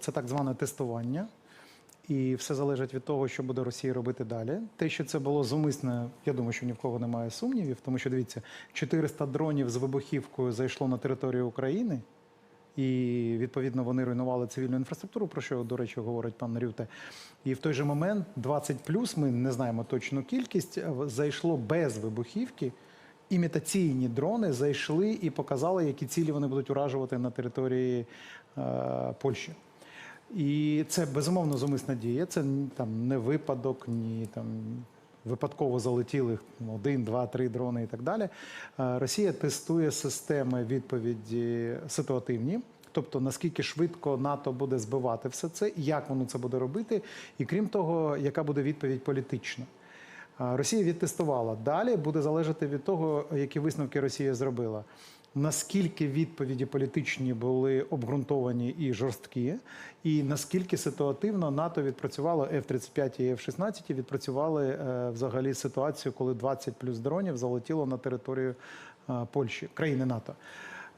Це так зване тестування, і все залежить від того, що буде Росія робити далі. Те, що це було зумисне, я думаю, що ні в кого немає сумнівів, тому що дивіться, 400 дронів з вибухівкою зайшло на територію України. І відповідно вони руйнували цивільну інфраструктуру, про що, до речі, говорить пан Рюте. І в той же момент 20 плюс, ми не знаємо точну кількість, е, зайшло без вибухівки. Імітаційні дрони зайшли і показали, які цілі вони будуть уражувати на території е, Польщі. І це безумовно зумисна дія. Це там не випадок, ні там випадково залетіли один, два, три дрони і так далі. Е, Росія тестує системи відповіді ситуативні. Тобто наскільки швидко НАТО буде збивати все це, як воно це буде робити, і крім того, яка буде відповідь політична. Росія відтестувала. Далі буде залежати від того, які висновки Росія зробила. Наскільки відповіді політичні були обґрунтовані і жорсткі, і наскільки ситуативно НАТО відпрацювало F-35 і F-16 відпрацювали е, взагалі ситуацію, коли 20 плюс дронів залетіло на територію е, Польщі, країни НАТО.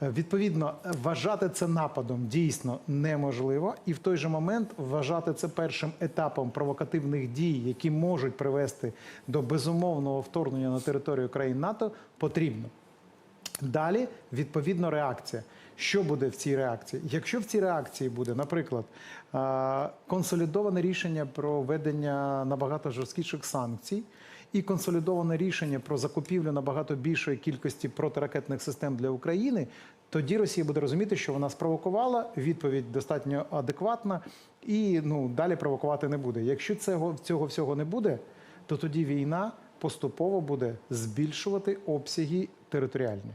Е, Відповідно, вважати це нападом дійсно неможливо, і в той же момент вважати це першим етапом провокативних дій, які можуть привести до безумовного вторгнення на територію країн НАТО, потрібно. Далі відповідно реакція. Що буде в цій реакції? Якщо в цій реакції буде, наприклад, е, консолідоване рішення про введення набагато жорсткіших санкцій і консолідоване рішення про закупівлю набагато більшої кількості протиракетних систем для України, тоді Росія буде розуміти, що вона спровокувала, відповідь достатньо адекватна, і ну далі провокувати не буде. Якщо цього, цього всього не буде, то тоді війна поступово буде збільшувати обсяги територіальні.